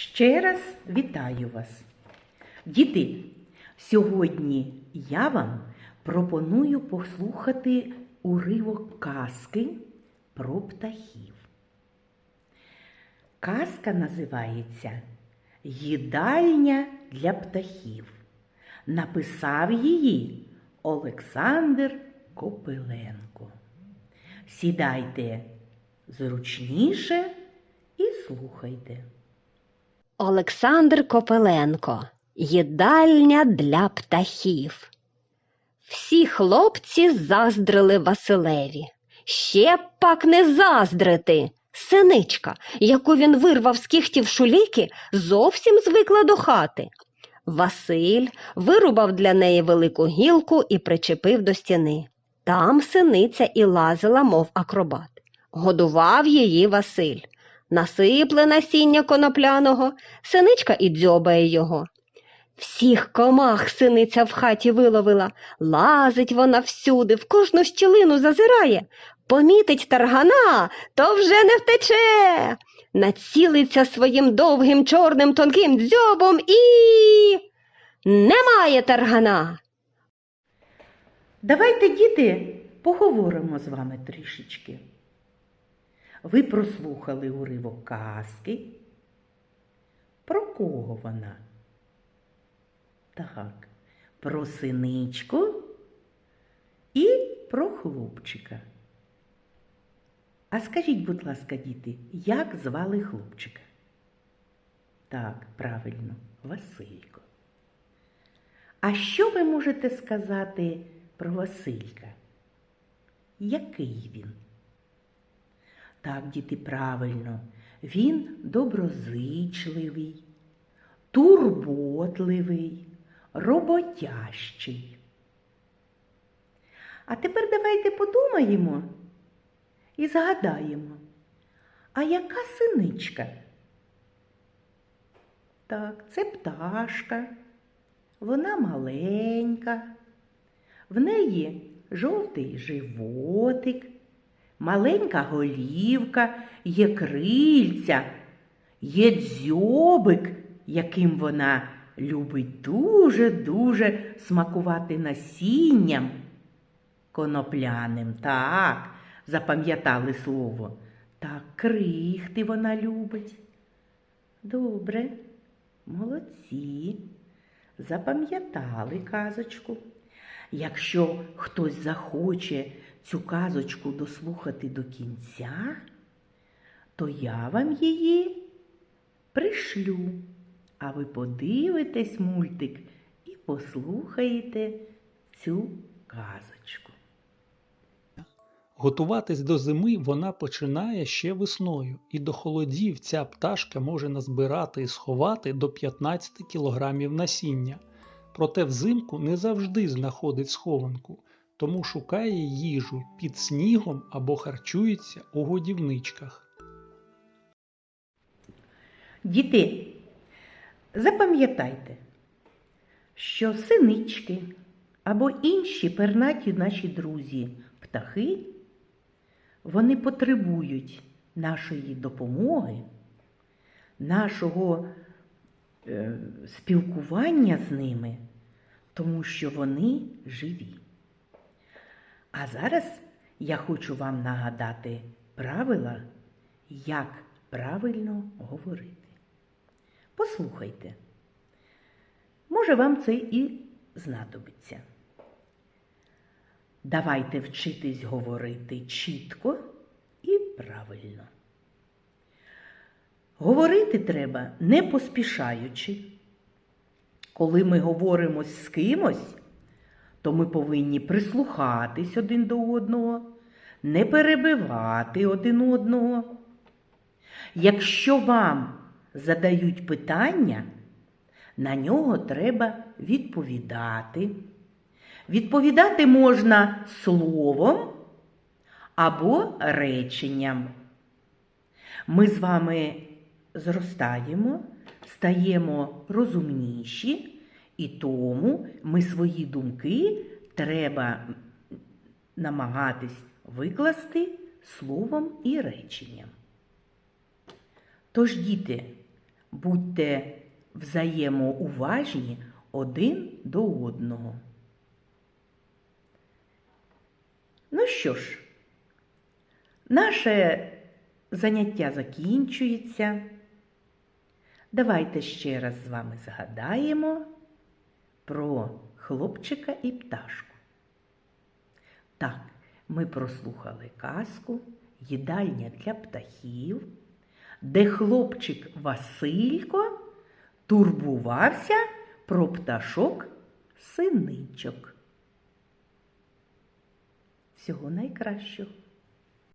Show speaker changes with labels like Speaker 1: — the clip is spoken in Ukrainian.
Speaker 1: Ще раз вітаю вас. Діти, сьогодні я вам пропоную послухати уривок казки про птахів. Казка називається Їдальня для птахів. Написав її Олександр Копиленко. Сідайте зручніше і слухайте.
Speaker 2: Олександр Копеленко. Їдальня для птахів. Всі хлопці заздрили Василеві. Ще б пак не заздрити. Синичка, яку він вирвав з кіхтів шуліки, зовсім звикла до хати. Василь вирубав для неї велику гілку і причепив до стіни. Там синиця і лазила, мов акробат. Годував її Василь. Насипле насіння конопляного, синичка і дзьобає його. Всіх комах синиця в хаті виловила, лазить вона всюди, в кожну щілину зазирає. Помітить таргана, то вже не втече. Націлиться своїм довгим чорним тонким дзьобом і. Немає таргана.
Speaker 1: Давайте, діти, поговоримо з вами трішечки. Ви прослухали уривок казки. Про кого вона? Так, про синичку і про хлопчика. А скажіть, будь ласка, діти, як звали хлопчика? Так, правильно, Василько. А що ви можете сказати про Василька? Який він? Так, діти, правильно, він доброзичливий, турботливий, роботящий. А тепер давайте подумаємо і згадаємо, а яка синичка? Так, це пташка. Вона маленька, в неї жовтий животик, маленька голівка, є крильця, є дзьобик, яким вона любить дуже-дуже смакувати насінням конопляним. Так, запам'ятали слово. Так, крихти вона любить. Добре, молодці. Запам'ятали казочку. Якщо хтось захоче цю казочку дослухати до кінця, то я вам її пришлю, а ви подивитесь мультик і послухаєте цю казочку.
Speaker 3: Готуватись до зими вона починає ще весною, і до холодів ця пташка може назбирати і сховати до 15 кілограмів насіння. Проте взимку не завжди знаходить схованку, тому шукає їжу під снігом або харчується у годівничках.
Speaker 1: Діти, запам'ятайте, що синички або інші пернаті наші друзі птахи, вони потребують нашої допомоги, нашого е, спілкування з ними, тому що вони живі. А зараз я хочу вам нагадати правила, як правильно говорити. Послухайте. Може, вам це і знадобиться. Давайте вчитись говорити чітко і правильно. Говорити треба не поспішаючи. Коли ми говоримо з кимось, то ми повинні прислухатись один до одного, не перебивати один одного. Якщо вам задають питання, на нього треба відповідати. Відповідати можна словом або реченням. Ми з вами зростаємо, стаємо розумніші, і тому ми свої думки треба намагатись викласти словом і реченням. Тож, діти, Будьте взаємоуважні один до одного. Ну що ж, наше заняття закінчується. Давайте ще раз з вами згадаємо про хлопчика і пташку. Так, ми прослухали казку Їдальня для птахів, де хлопчик Василько турбувався про пташок синичок. Всього найкращого.